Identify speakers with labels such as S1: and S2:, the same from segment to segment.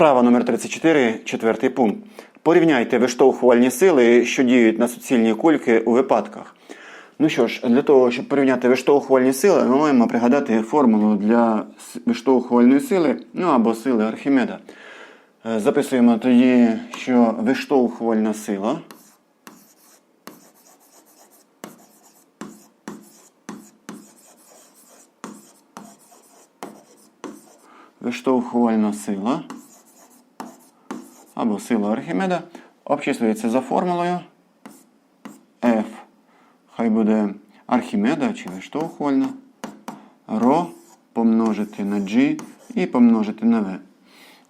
S1: Вправа номер 34, четвертий пункт. Порівняйте виштовхувальні сили, що діють на суцільні кульки у випадках. Ну що ж, для того, щоб порівняти виштовхувальні сили, ми маємо пригадати формулу для виштовхувальної сили, ну або сили Архімеда. Е, Записуємо тоді, що виштовхувальна сила. Виштовхувальна сила або сила Архімеда обчислюється за формулою F. Хай буде Архімеда чи виштовхувальна. Ро помножити на G і помножити на V.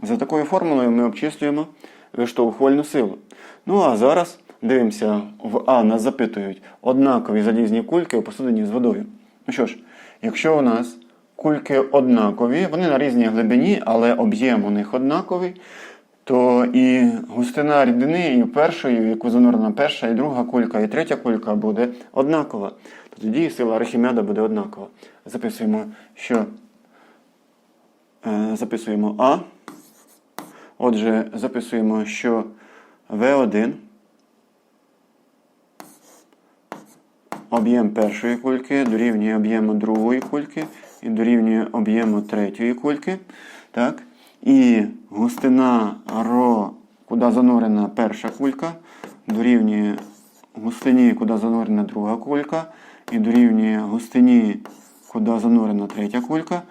S1: За такою формулою ми обчислюємо виштовхувальну силу. Ну а зараз дивимося, в А нас запитують однакові залізні кульки у посудині з водою. Ну що ж, якщо у нас кульки однакові, вони на різній глибині, але об'єм у них однаковий, то і густина рідини, і першої, яку занурена перша, і друга кулька, і третя кулька буде однакова. То тоді сила Архімеда буде однакова. Записуємо, що е, записуємо А. Отже, записуємо, що В1 об'єм першої кульки дорівнює об'єму другої кульки і дорівнює об'єму третьої кульки. Так? І густина ро, куди занурена перша кулька, дорівнює густині, куди занурена друга кулька, і дорівнює густині, куди занурена третя кулька.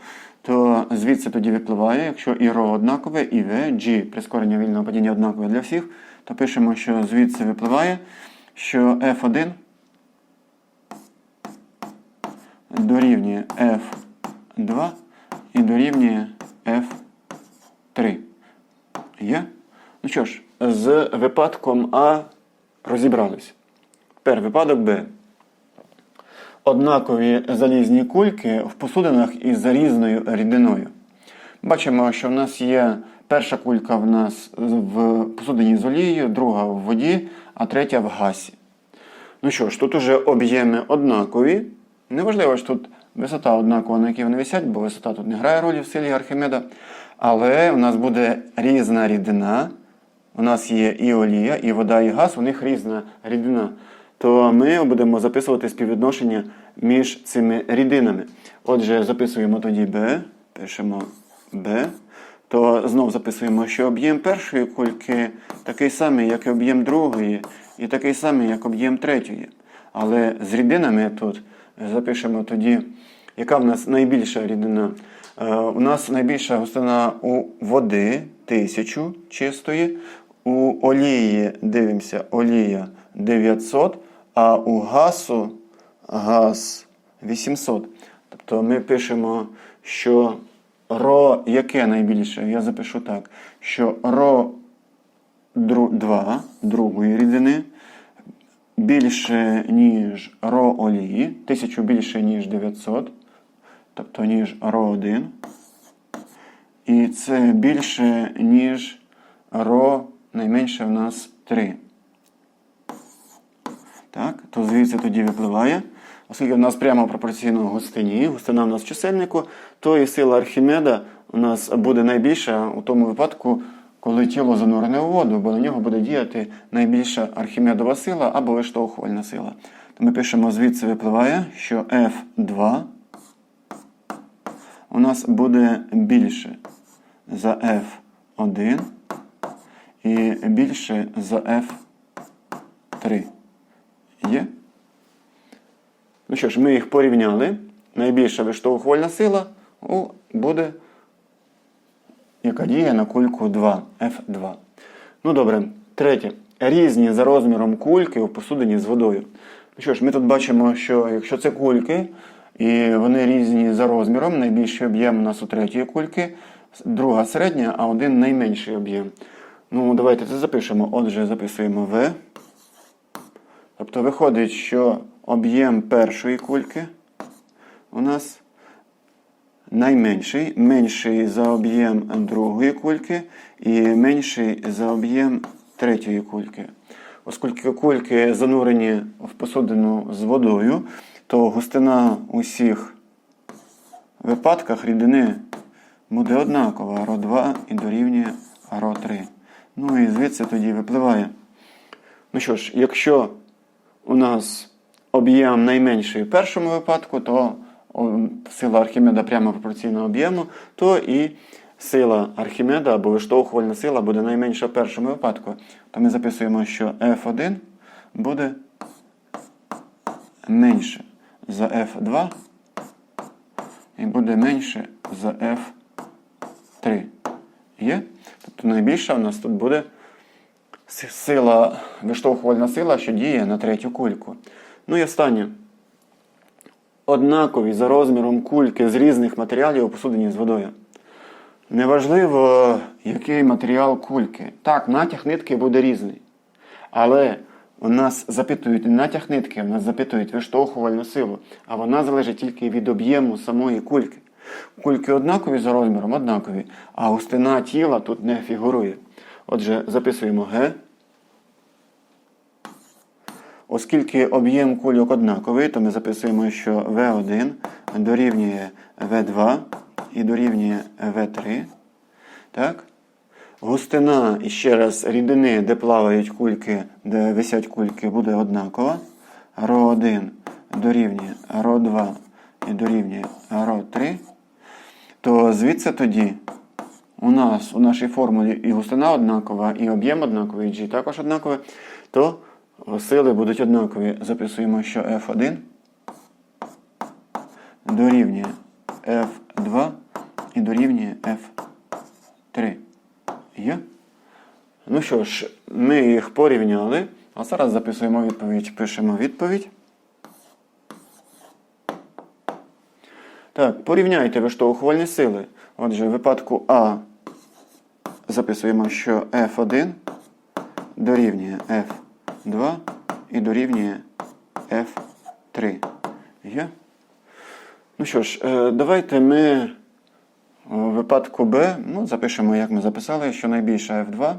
S1: То звідси тоді випливає, якщо і ро однакове, і В, G, прискорення вільного падіння однакове для всіх, то пишемо, що звідси випливає, що F1 дорівнює F2 і дорівнює F3. Є? Ну що ж, з випадком А розібрались. Тепер випадок Б. Однакові залізні кульки в посудинах із різною рідиною. Бачимо, що в нас є перша кулька в нас в посудині з олією, друга в воді, а третя в гасі. Ну що ж, тут уже об'єми однакові. Неважливо, що тут висота однакова, на якій вони висять, бо висота тут не грає ролі в силі Архімеда. Але у нас буде різна рідина. У нас є і олія, і вода, і газ, у них різна рідина. То ми будемо записувати співвідношення між цими рідинами. Отже, записуємо тоді B, пишемо B. То знов записуємо, що об'єм першої кульки такий самий, як і об'єм другої, і такий самий, як об'єм третьої. Але з рідинами тут запишемо тоді, яка в нас найбільша рідина. Е, У нас найбільша густина у води 1000 чистої, у олії дивимося, олія 900, а у газу газ 800. Тобто ми пишемо, що ро яке найбільше? Я запишу так, що ро 2 другої рідини більше, ніж ро олії, 1000 більше, ніж 900, тобто ніж ро 1. І це більше, ніж ро найменше в нас 3. Так, то звідси тоді випливає. Оскільки в нас прямо пропорційно густині, густина в нас в чисельнику, то і сила Архімеда у нас буде найбільша у тому випадку, коли тіло занурене у воду, бо на нього буде діяти найбільша архімедова сила або виштовхувальна сила. То ми пишемо звідси випливає, що F2 у нас буде більше за F1 і більше за F3. Є? Ну що ж, ми їх порівняли. Найбільша виштовхувальна сила у, буде, яка діє на кульку 2, F2. Ну добре, третє. Різні за розміром кульки у посудині з водою. Ну що ж, ми тут бачимо, що якщо це кульки, і вони різні за розміром, найбільший об'єм у нас у третьої кульки, друга середня, а один найменший об'єм. Ну, давайте це запишемо. Отже, записуємо В. Тобто виходить, що об'єм першої кульки у нас найменший, менший за об'єм другої кульки і менший за об'єм третьої кульки. Оскільки кульки занурені в посудину з водою, то густина усіх випадках рідини буде однакова. ро 2 і дорівнює ро3. Ну і звідси тоді випливає. Ну що ж, якщо у нас об'єм найменший в першому випадку, то сила Архімеда прямо пропорційна об'єму, то і сила Архімеда або виштовхувальна сила буде найменша в першому випадку. То ми записуємо, що F1 буде менше за F2 і буде менше за F3. Є? Тобто найбільша у нас тут буде сила, виштовхувальна сила, що діє на третю кульку. Ну і останнє. Однакові за розміром кульки з різних матеріалів посудені з водою. Неважливо, який матеріал кульки. Так, натяг нитки буде різний. Але у нас запитують не натяг нитки, у нас запитують виштовхувальну силу, а вона залежить тільки від об'єму самої кульки. Кульки однакові за розміром, однакові, а густина тіла тут не фігурує. Отже, записуємо Г. Оскільки об'єм кульок однаковий, то ми записуємо, що В1 дорівнює В2 і дорівнює В3. Так? Густина, і ще раз, рідини, де плавають кульки, де висять кульки, буде однакова. РО1 дорівнює РО2 і дорівнює РО3. То звідси тоді у нас у нашій формулі і густина однакова, і об'єм однаковий, і G також однаковий, то сили будуть однакові. Записуємо, що F1 дорівнює F2 і дорівнює F3. Є? Ну що ж, ми їх порівняли, а зараз записуємо відповідь, пишемо відповідь. Так, порівняйте виштовхувальні сили. Отже, в випадку А записуємо, що F1 дорівнює F2 і дорівнює F3. Є? Ну що ж, е, давайте ми у випадку Б ну, запишемо, як ми записали, що найбільша F2.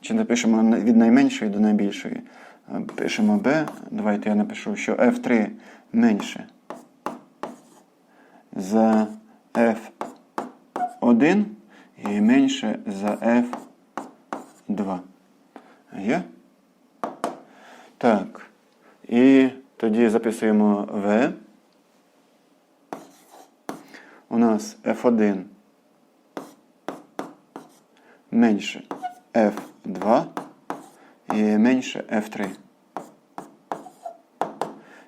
S1: Чи напишемо від найменшої до найбільшої. Е, Пишемо B. Давайте я напишу, що F3 менше за F1 і менше за F2. Є? Так. І тоді записуємо V. У нас F1 менше F2 і менше F3.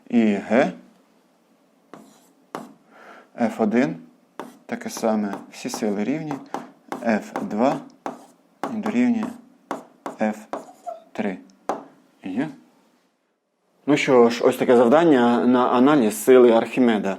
S1: І G F1 таке саме всі сили рівні F2 і дорівнює F3. Є? Ну що ж, ось таке завдання на аналіз сили Архімеда.